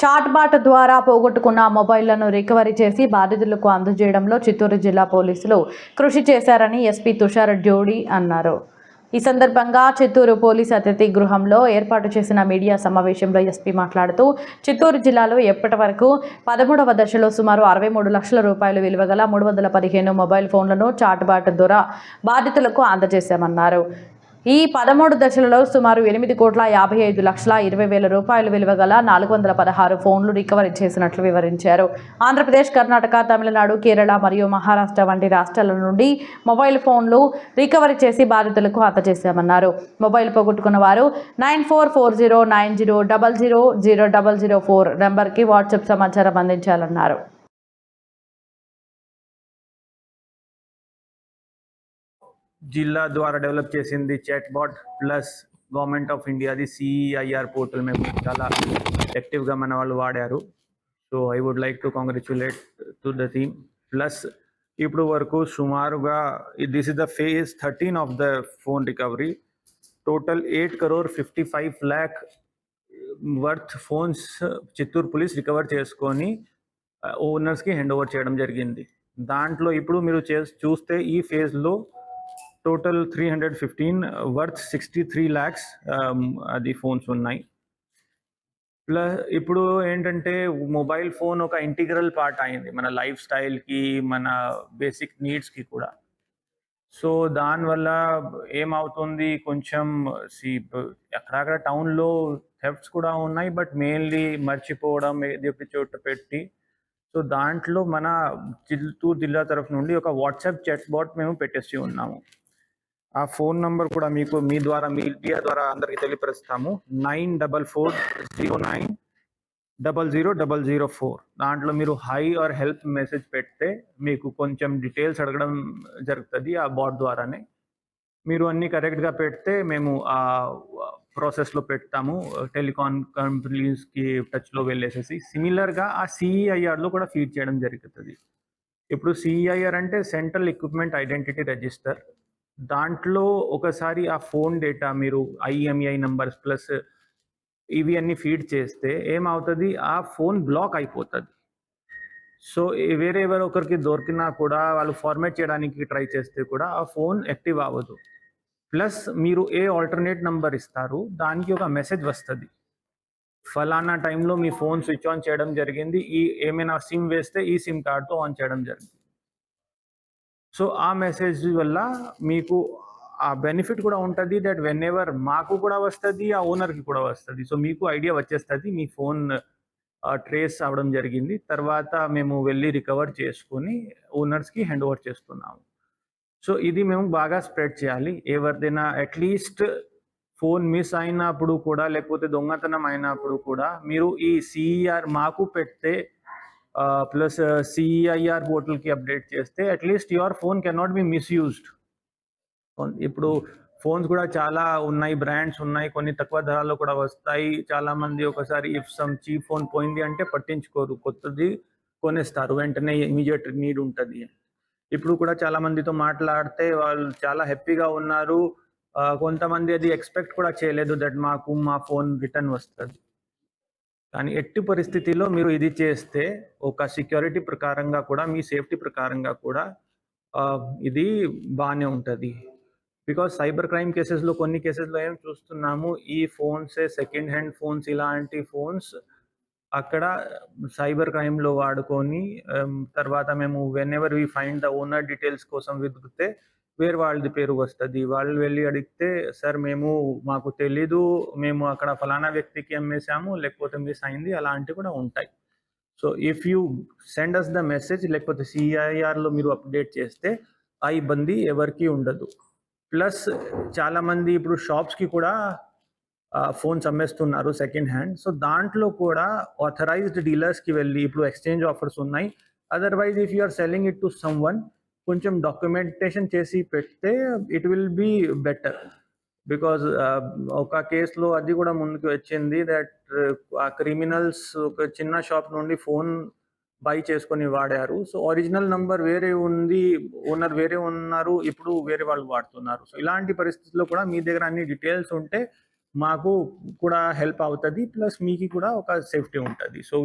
Chatbot ద్వారా పోగొట్టుకున్న మొబైళ్ళను recovery చేసి బాధితులకు అందజేయడంలో చిత్తూరు జిల్లా పోలీసులు కృషి చేశారని ఎస్పీ తుషార్ జోడి అన్నారు. ఈ సందర్భంగా చిత్తూరు పోలీస్ అతిథి గృహంలో ఏర్పాటు చేసిన మీడియా సమావేశంలో ఎస్పీ మాట్లాడుతూ చిత్తూరు జిల్లాలో ఎప్పటి వరకు పదమూడవ దశలో సుమారు అరవై మూడు లక్షల రూపాయలు విలువగల మూడు వందల పదిహేను మొబైల్ ఫోన్లను చాట్బాట్ ద్వారా బాధితులకు అందజేశామన్నారు. ఈ పదమూడు దశలలో సుమారు ఎనిమిది కోట్ల యాభై ఐదు లక్షల ఇరవై వేల రూపాయలు విలువ గల నాలుగు వందల పదహారు ఫోన్లు రికవరీ చేసినట్లు వివరించారు. ఆంధ్రప్రదేశ్ కర్ణాటక తమిళనాడు కేరళ మరియు మహారాష్ట్ర వంటి రాష్ట్రాల నుండి మొబైల్ ఫోన్లు రికవరీ చేసి బాధితులకు అందజేశామన్నారు. మొబైల్ పోగొట్టుకున్న వారు nine four four zero nine zero double zero zero double zero four నెంబర్కి వాట్సాప్ సమాచారం అందించాలన్నారు. జిల్లా ద్వారా డెవలప్ చేసింది chat bot plus government of ఇండియాది CEIR portal మేము చాలా యాక్టివ్గా మన వాళ్ళు వాడారు. So I would like to congratulate to the team plus ఇప్పుడు వరకు సుమారుగా this is the phase thirteen of the phone recovery total eight crore fifty five lakh worth phones Chittoor police recover చేసుకొని ఓనర్స్కి హ్యాండ్ ఓవర్ చేయడం జరిగింది. దాంట్లో ఇప్పుడు మీరు చే చూస్తే ఈ ఫేజ్లో total three hundred fifteen worth sixty three lakhs అది ఫోన్స్ ఉన్నాయి. ప్లస్ ఇప్పుడు ఏంటంటే మొబైల్ ఫోన్ ఒక ఇంటిగ్రల్ పార్ట్ అయింది మన లైఫ్ స్టైల్కి మన బేసిక్ నీడ్స్కి కూడా. సో దానివల్ల ఏమవుతుంది? కొంచెం సి అక్కడక్కడ టౌన్లో థెఫ్ట్స్ కూడా ఉన్నాయి బట్ మెయిన్లీ మర్చిపోవడం ఏది ఒక చోట పెట్టి. సో దాంట్లో మన చిత్తూరు జిల్లా తరఫు నుండి ఒక వాట్సాప్ చాట్ బాట్ మేము పెట్టేసి ఉన్నాము. ఆ ఫోన్ నంబర్ కూడా మీకు మీ ద్వారా మీడియా ద్వారా అందరికి తెలియపరుస్తాము. Nine double four zero nine double zero double zero four. దాంట్లో మీరు హై ఆర్ హెల్ప్ మెసేజ్ పెడితే మీకు కొంచెం డీటెయిల్స్ అడగడం జరుగుతుంది ఆ బాట్ ద్వారానే. మీరు అన్ని కరెక్ట్గా పెడితే మేము ఆ ప్రాసెస్లో పెడతాము. టెలికాన్ కంపెనీస్కి టచ్లో వెళ్ళేసేసి. సిమిలర్గా ఆ సిఈఐఆర్లో కూడా ఫీడ్ చేయడం జరుగుతుంది. ఇప్పుడు సిఈఐఆర్ అంటే సెంట్రల్ ఎక్విప్మెంట్ ఐడెంటిటీ రిజిస్టర్. దాంట్లో ఒకసారి ఆ ఫోన్ డేటా మీరు ఐఎంఈఐ నంబర్స్ ప్లస్ ఇవి అన్ని ఫీడ్ చేస్తే ఏమవుతుంది? ఆ ఫోన్ బ్లాక్ అయిపోతుంది. సో వేరే ఒకరికి దొరికినా కూడా వాళ్ళు ఫార్మేట్ చేయడానికి ట్రై చేస్తే కూడా ఆ ఫోన్ యాక్టివ్ అవ్వదు. ప్లస్ మీరు ఏ ఆల్టర్నేట్ నంబర్ ఇస్తారు? దానికి ఒక మెసేజ్ వస్తుంది. ఫలానా టైంలో మీ ఫోన్ స్విచ్ ఆన్ చేయడం జరిగింది. ఈ ఏమైనా సిమ్ వేస్తే ఈ సిమ్ కార్డ్తో ఆన్ చేయడం జరిగింది. సో ఆ మెసేజ్ వల్ల మీకు ఆ బెనిఫిట్ కూడా ఉంటుంది దట్ వెన్ ఎవర్ మాకు కూడా వస్తుంది ఆ ఓనర్కి కూడా వస్తుంది. సో మీకు ఐడియా వచ్చేస్తుంది మీ ఫోన్ ట్రేస్ అవ్వడం జరిగింది. తర్వాత మేము వెళ్ళి రికవర్ చేసుకొని ఓనర్స్కి హ్యాండ్ ఓవర్ చేస్తున్నాము. సో ఇది మేము బాగా స్ప్రెడ్ చేయాలి. ఎవరిదైనా అట్లీస్ట్ ఫోన్ మిస్ అయినప్పుడు కూడా లేకపోతే దొంగతనం అయినప్పుడు కూడా మీరు ఈ సిఈఆర్ మాకు పెడితే ప్లస్ సిఈఐఆర్ పోర్టల్కి అప్డేట్ చేస్తే at least your phone can not be misused ఇప్పుడు ఫోన్స్ కూడా చాలా ఉన్నాయి బ్రాండ్స్ ఉన్నాయి కొన్ని తక్కువ ధరలో కూడా వస్తాయి. చాలామంది ఒకసారి ఇఫ్ సమ్ చీప్ ఫోన్ పోయింది అంటే పట్టించుకోరు కొత్తది కొనేస్తారు వెంటనే ఇమీడియట్ నీడ్ ఉంటుంది. ఇప్పుడు కూడా చాలా మందితో మాట్లాడితే వాళ్ళు చాలా హ్యాపీగా ఉన్నారు. కొంతమంది అది ఎక్స్పెక్ట్ కూడా చేయలేదు దట్ మాకు మా ఫోన్ రిటర్న్ వస్తుంది. కానీ ఎట్టి పరిస్థితిలో మీరు ఇది చేస్తే ఒక సెక్యూరిటీ ప్రకారంగా కూడా మీ సేఫ్టీ ప్రకారంగా కూడా ఇది బాగానే ఉంటుంది. బికాస్ సైబర్ క్రైమ్ కేసెస్లో కొన్ని కేసెస్లో ఏం చూస్తున్నాము ఈ ఫోన్స్ సెకండ్ హ్యాండ్ ఫోన్స్ ఇలాంటి ఫోన్స్ అక్కడ సైబర్ క్రైమ్లో వాడుకొని తర్వాత మేము whenever we find the owner details కోసం వెతికితే వేరే వాళ్ళది పేరు వస్తుంది. వాళ్ళు వెళ్ళి అడిగితే సార్ మేము మాకు తెలీదు. మేము అక్కడ ఫలానా వ్యక్తికి అమ్మేసాము లేకపోతే మిస్ అయింది అలాంటివి కూడా ఉంటాయి. So if you send us the message లేకపోతే సిఐఆర్లో మీరు అప్డేట్ చేస్తే ఆ ఇబ్బంది ఎవరికి ఉండదు. ప్లస్ చాలామంది ఇప్పుడు షాప్స్కి కూడా ఫోన్స్ అమ్మేస్తున్నారు సెకండ్ హ్యాండ్ సో దాంట్లో కూడా ఆథరైజ్డ్ డీలర్స్కి వెళ్ళి ఇప్పుడు ఎక్స్చేంజ్ ఆఫర్స్ ఉన్నాయి. Otherwise if you are selling it to someone కొంచెం డాక్యుమెంటేషన్ చేసి పెడితే it will be better because ఒక కేసులో అది కూడా ముందుకు వచ్చింది దట్ uh, ఆ క్రిమినల్స్ ఒక చిన్న షాప్ నుండి ఫోన్ బై చేసుకొని వాడారు. సో ఒరిజినల్ నంబర్ వేరే ఉంది ఓనర్ వేరే ఉన్నారు ఇప్పుడు వేరే వాళ్ళు వాడుతున్నారు. సో ఇలాంటి పరిస్థితుల్లో కూడా మీ దగ్గర అన్ని డీటెయిల్స్ ఉంటే మాకు కూడా హెల్ప్ అవుతుంది ప్లస్ మీకు కూడా ఒక సేఫ్టీ ఉంటుంది. సో